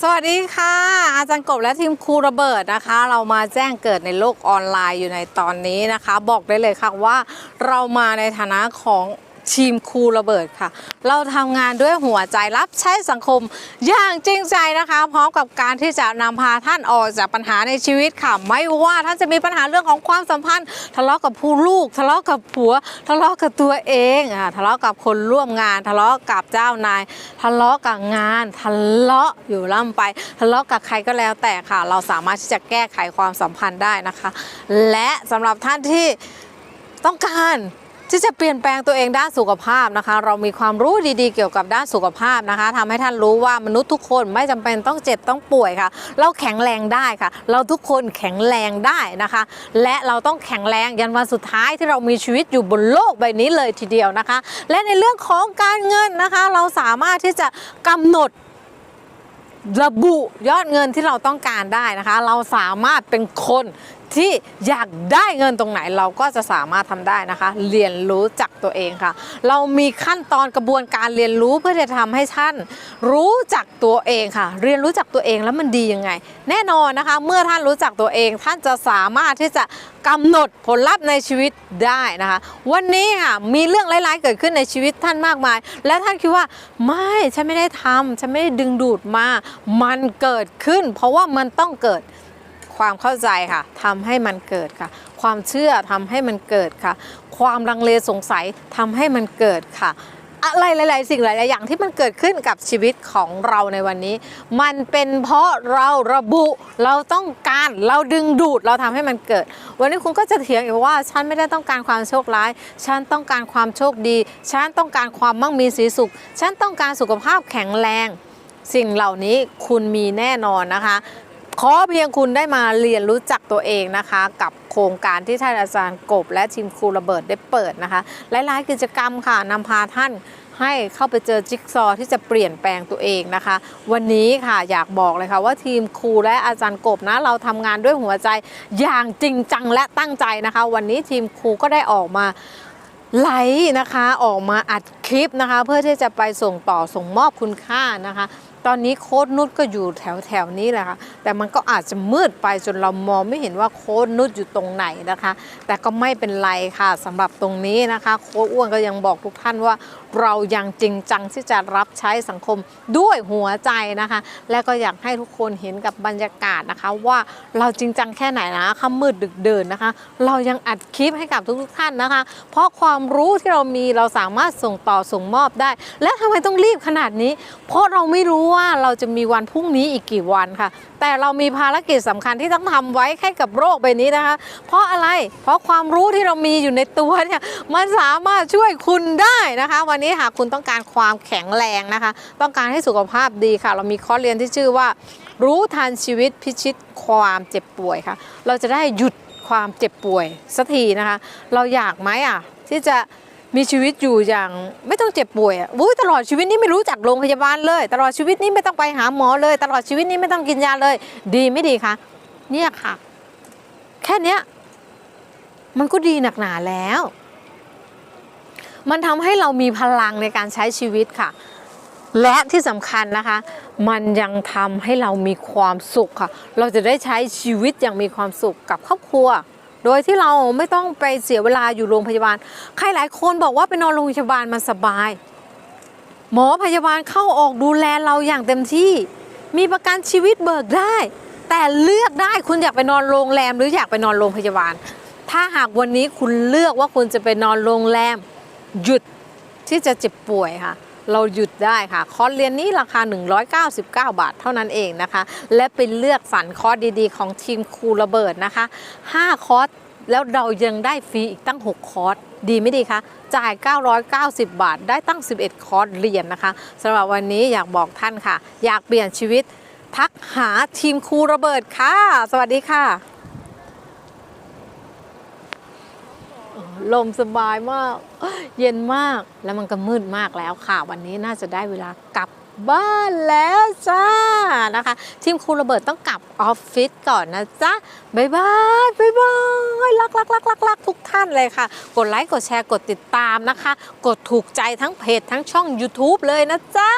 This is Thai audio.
สวัสดีค่ะ อาจารย์กบและทีมครูระเบิดนะคะ เรามาแจ้งเกิดในโลกออนไลน์อยู่ในตอนนี้นะคะ บอกได้เลยค่ะว่าเรามาในฐานะของ ทีมครูระเบิดค่ะ เราทำงานด้วยหัวใจรับใช้สังคม อย่างจริงใจนะคะ พร้อมกับการที่จะนำพาท่านออกจากปัญหาในชีวิตค่ะ ไม่ว่าท่านจะมีปัญหาเรื่องของความสัมพันธ์ ทะเลาะกับผู้ลูก ทะเลาะกับผัว ทะเลาะกับตัวเองอะทะเลาะกับคนร่วมงาน ทะเลาะกับเจ้านาย ทะเลาะกับงาน ทะเลาะอยู่ล่ำไป ทะเลาะกับใครก็แล้วแต่ค่ะ เราสามารถที่จะแก้ไขความสัมพันธ์ได้นะคะ และสำหรับท่านที่ต้องการ ที่จะเปลี่ยนแปลงตัวเองด้านสุขภาพนะคะ เรามีความรู้ดีๆ เกี่ยวกับด้านสุขภาพนะคะทำให้ท่านรู้ว่ามนุษย์ทุกคนไม่จำเป็นต้องเจ็บต้องป่วยค่ะ เราแข็งแรงได้ค่ะ เราทุกคนแข็งแรงได้นะคะ และเราต้องแข็งแรงยันวันสุดท้ายที่เรามีชีวิตอยู่บนโลกใบนี้เลยทีเดียวนะคะ และในเรื่องของการเงินนะคะ เราสามารถที่จะกำหนดระบุยอดเงินที่เราต้องการได้นะคะ เราสามารถเป็นคน ที่อยากได้เงินตรงไหนเราก็จะสามารถทำได้นะคะ เรียนรู้จักตัวเองค่ะ เรามีขั้นตอนกระบวนการเรียนรู้เพื่อจะทำให้ท่านรู้จักตัวเองค่ะ เรียนรู้จักตัวเองแล้วมันดียังไง แน่นอนนะคะ เมื่อท่านรู้จักตัวเอง ท่านจะสามารถที่จะกำหนดผลลัพธ์ในชีวิตได้นะคะ วันนี้ค่ะมีเรื่องร้ายๆเกิดขึ้นในชีวิตท่านมากมาย และท่านคิดว่าไม่ฉันไม่ได้ทำฉันไม่ได้ดึงดูดมา มันเกิดขึ้น เพราะว่ามันต้องเกิด ความเข้าใจค่ะทำให้มันเกิดค่ะ ความเชื่อทำให้มันเกิดค่ะ ความลังเลสงสัยทำให้มันเกิดค่ะ อะไรหลาย ๆ สิ่งหลาย ๆ อย่างที่มันเกิดขึ้นกับชีวิตของเราในวันนี้ มันเป็นเพราะเราระบุเราต้องการเราดึงดูดเราทำให้มันเกิด วันนี้คุณก็จะเถียงอีกว่า ฉันไม่ได้ต้องการความโชคร้าย ฉันต้องการความโชคดี ฉันต้องการความมั่งมีสีสุข ฉันต้องการสุขภาพแข็งแรง สิ่งเหล่านี้คุณมีแน่นอนนะคะ ขอเพียงคุณได้มาเรียนรู้จักตัวเองนะคะ กับโครงการที่ท่านอาจารย์กบ และทีมครูระเบิดได้เปิดนะคะ หลายๆ กิจกรรมค่ะนำพาท่านให้เข้าไปเจอจิ๊กซอว์ที่จะเปลี่ยนแปลงตัวเองนะคะ วันนี้ค่ะอยากบอกเลยค่ะว่าทีมครูและอาจารย์กบนะ เราทำงานด้วยหัวใจอย่างจริงจังและตั้งใจนะคะ วันนี้ทีมครูก็ได้ออกมาไลฟ์นะคะออกมาอัดคลิปนะคะ เพื่อที่จะไปส่งต่อส่งมอบคุณค่านะคะ ตอนนี้โค้ดนุชก็อยู่แถวแถวนี้แหละค่ะ แต่มันก็อาจจะมืดไปจนเรามองไม่เห็นว่าโค้ดนุชอยู่ตรงไหนนะคะ แต่ก็ไม่เป็นไรค่ะสำหรับตรงนี้นะคะ โค้ดอ้วนก็ยังบอกทุกท่านว่า เรายังจริงจังที่จะรับใช้สังคมด้วยหัวใจนะคะ และก็อยากให้ทุกคนเห็นกับบรรยากาศนะคะ ว่าเราจริงจังแค่ไหนนะค่ำมืดดึกเดินนะคะ เรายังอัดคลิปให้กับทุกๆท่านนะคะ เพราะความรู้ที่เรามีเราสามารถส่งต่อส่งมอบได้ และทำไมต้องรีบขนาดนี้ เพราะเราไม่รู้ว่าเราจะมีวันพรุ่งนี้อีกกี่วันค่ะ แต่เรามีภารกิจสำคัญที่ต้องทำไว้ให้กับโรคใบนี้นะคะ เพราะอะไรเพราะความรู้ที่เรามีอยู่ในตัวเนี่ยมันสามารถช่วยคุณได้นะคะ วันนี้หากคุณต้องการความแข็งแรงนะคะ ต้องการให้สุขภาพดีค่ะ เรามีคอร์สเรียนที่ชื่อว่า รู้ทันชีวิตพิชิตความเจ็บป่วยค่ะ เราจะได้หยุดความเจ็บป่วยสักทีนะคะ เราอยากไหมอะที่จะ มีชีวิตอยู่อย่างไม่ต้องเจ็บป่วยอะอุ้ยตลอดชีวิตนี้ไม่รู้จักโรงพยาบาลเลย ตลอดชีวิตนี้ไม่ต้องไปหาหมอเลย ตลอดชีวิตนี้ไม่ต้องกินยาเลย ดีไม่ดีคะเนี่ยค่ะ แค่เนี้ยมันก็ดีหนักหนาแล้ว มันทำให้เรามีพลังในการใช้ชีวิตค่ะ และที่สำคัญนะคะ มันยังทำให้เรามีความสุขค่ะ เราจะได้ใช้ชีวิตอย่างมีความสุขกับครอบครัว โดยที่เราไม่ต้องไปเสียเวลาอยู่โรงพยาบาล ใครหลายคนบอกว่าไปนอนโรงพยาบาลมันสบาย หมอพยาบาลเข้าออกดูแลเราอย่างเต็มที่ มีประกันชีวิตเบิกได้ แต่เลือกได้คุณอยากไปนอนโรงแรมหรืออยากไปนอนโรงพยาบาล ถ้าหากวันนี้คุณเลือกว่าคุณจะไปนอนโรงแรม หยุดที่จะเจ็บป่วยค่ะ เราหยุดได้ค่ะ คอร์สเรียนนี้ราคา 199 บาทเท่านั้นเองนะคะ และเป็นเลือกสรรคอร์สดีๆ ของทีมครูระเบิดนะคะ 5 คอร์สแล้วเรายังได้ฟรีอีกตั้ง 6 คอร์สดีไม่ดีคะจ่าย 990 บาท ได้ตั้ง 11 คอร์สเรียนนะคะสำหรับวันนี้อยากบอกท่านค่ะ อยากเปลี่ยนชีวิต ทักหาทีมครูระเบิดค่ะ สวัสดีค่ะ ลมสบายมาก เย็นมากแล้วมันก็มืดมากแล้วค่ะ วันนี้น่าจะได้เวลากลับบ้านแล้วจ้านะคะ ทีมครูระเบิดต้องกลับออฟฟิศก่อนนะจ๊ะบายบายบายบายรักรักรักรักรักทุกท่านเลยค่ะ กดไลค์กดแชร์กดติดตามนะคะ กดถูกใจทั้งเพจทั้งช่อง YouTube เลยนะจ๊ะ